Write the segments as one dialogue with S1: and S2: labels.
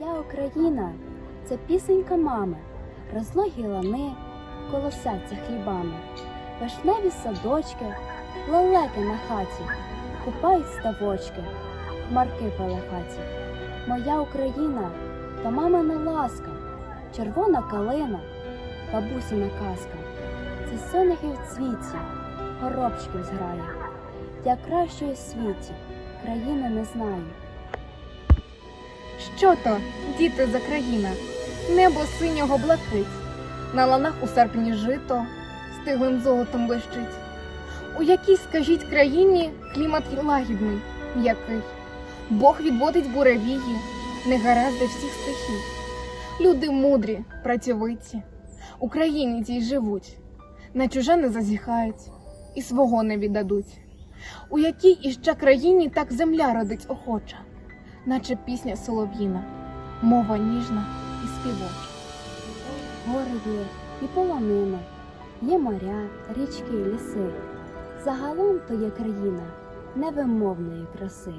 S1: Моя Україна це пісенька мами, розлогі лани, колосяться хлібами, вишневі садочки, лелеки на хаті, купають ставочки, хмарки пелехаті. Моя Україна то мамина ласка, червона калина, бабусина казка. Це соняхи в цвіті, горобчиків зграє. Я кращої світі, країни не знаю.
S2: Що то, діти за країна? Небо синього блакить, на ланах у серпні жито, стиглим золотом блищить. У якій, скажіть, країні клімат лагідний, м'який. Бог відводить буревії, негаразди всіх стихій. Люди мудрі, працьовиті, Україні тій живуть, на чуже не зазіхають і свого не віддадуть. У якій іще країні так земля родить охоча, наче пісня солов'їна, мова ніжна і співоча.
S1: Гори є і полонини, є моря, річки, ліси. Загалом то є країна невимовної краси.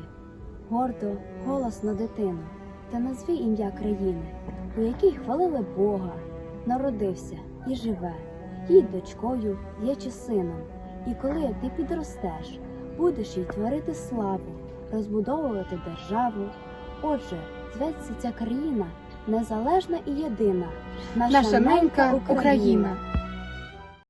S1: Гордо, голосно дитина, та назві ім'я країни, у якій хвалили Бога, народився і живе, їй дочкою, є чи сином. І коли ти підростеш, будеш їй творити славу, розбудовувати державу. Отже, зветься ця країна незалежна і єдина,
S2: Наша ненька Україна.